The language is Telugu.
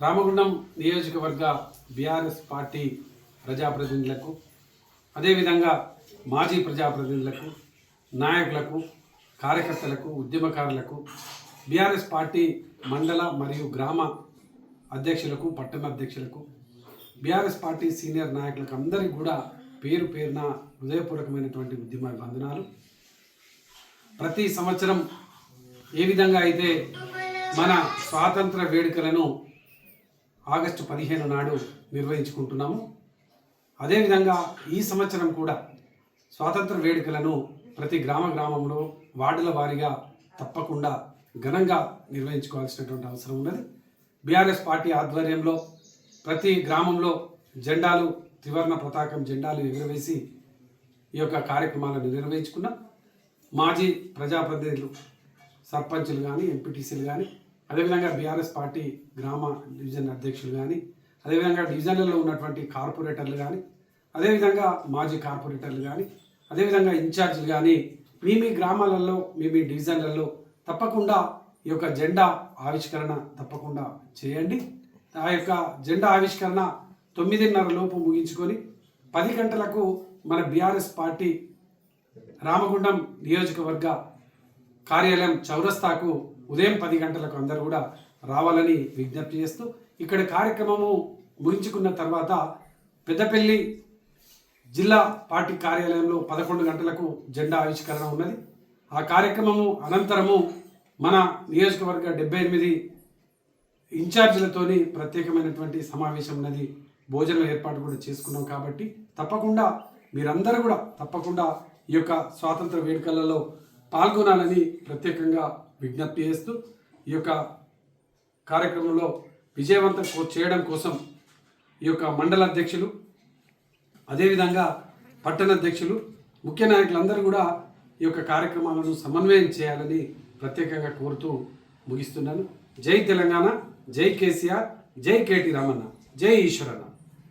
రామగుండం నియోజకవర్గ బీఆర్ఎస్ పార్టీ ప్రజాప్రతినిధులకు అదేవిధంగా మాజీ ప్రజాప్రతినిధులకు నాయకులకు కార్యకర్తలకు ఉద్యమకారులకు బీఆర్ఎస్ పార్టీ మండల మరియు గ్రామ అధ్యక్షులకు పట్టణ అధ్యక్షులకు బీఆర్ఎస్ పార్టీ సీనియర్ నాయకులకు అందరికీ కూడా పేరు పేరున హృదయపూర్వకమైనటువంటి ఉద్యమ వందనాలు ప్రతి సంవత్సరం ఏ విధంగా అయితే మన స్వాతంత్ర వేడుకలను ఆగస్టు పదిహేను నాడు నిర్వహించుకుంటున్నాము. అదేవిధంగా ఈ సంవత్సరం కూడా స్వాతంత్ర వేడుకలను ప్రతి గ్రామ గ్రామంలో వార్డుల వారీగా తప్పకుండా ఘనంగా నిర్వహించుకోవాల్సినటువంటి అవసరం ఉన్నది. బీఆర్ఎస్ పార్టీ ఆధ్వర్యంలో ప్రతి గ్రామంలో జెండాలు త్రివర్ణ పతాకం జెండాలు ఎగురవేసి ఈ యొక్క కార్యక్రమాలను నిర్వహించుకున్నాం. మాజీ ప్రజాప్రతినిధులు సర్పంచులు కానీ ఎంపీటీసీలు కానీ అదేవిధంగా బీఆర్ఎస్ పార్టీ గ్రామ డివిజన్ అధ్యక్షులు కానీ అదేవిధంగా డివిజన్లలో ఉన్నటువంటి కార్పొరేటర్లు కానీ అదేవిధంగా మాజీ కార్పొరేటర్లు కానీ అదేవిధంగా ఇన్ఛార్జీలు కానీ మీ మీ గ్రామాలలో మీ మీ డివిజన్లలో తప్పకుండా ఈ యొక్క జెండా ఆవిష్కరణ తప్పకుండా చేయండి. ఆ యొక్క జెండా ఆవిష్కరణ తొమ్మిదిన్నర లోపు ముగించుకొని పది గంటలకు మన బీఆర్ఎస్ పార్టీ రామగుండం నియోజకవర్గ కార్యాలయం చౌరస్తాకు ఉదయం పది గంటలకు అందరూ కూడా రావాలని విజ్ఞప్తి చేస్తూ ఇక్కడ కార్యక్రమము ముగించుకున్న తర్వాత పెద్దపల్లి జిల్లా పార్టీ కార్యాలయంలో పదకొండు గంటలకు జెండా ఆవిష్కరణ ఉన్నది. ఆ కార్యక్రమము అనంతరము మన నియోజకవర్గ డెబ్బై ఎనిమిది ఇన్ఛార్జీలతోని ప్రత్యేకమైనటువంటి సమావేశం ఉన్నది. భోజనం ఏర్పాటు కూడా చేసుకున్నాం కాబట్టి తప్పకుండా మీరందరూ కూడా తప్పకుండా ఈ యొక్క స్వాతంత్ర వేడుకలలో పాల్గొనాలని ప్రత్యేకంగా విజ్ఞప్తి చేస్తూ ఈ యొక్క కార్యక్రమంలో విజయవంతం కో- చేయడం కోసం ఈ యొక్క మండల అధ్యక్షులు అదేవిధంగా పట్టణ అధ్యక్షులు ముఖ్య నాయకులందరూ కూడా ఈ యొక్క కార్యక్రమాలను సమన్వయం చేయాలని ప్రత్యేకంగా కోరుతూ ముగిస్తున్నాను. జై తెలంగాణ జై కేసీఆర్ జై కేటీ రామన్న జై ఈశ్వరన్న.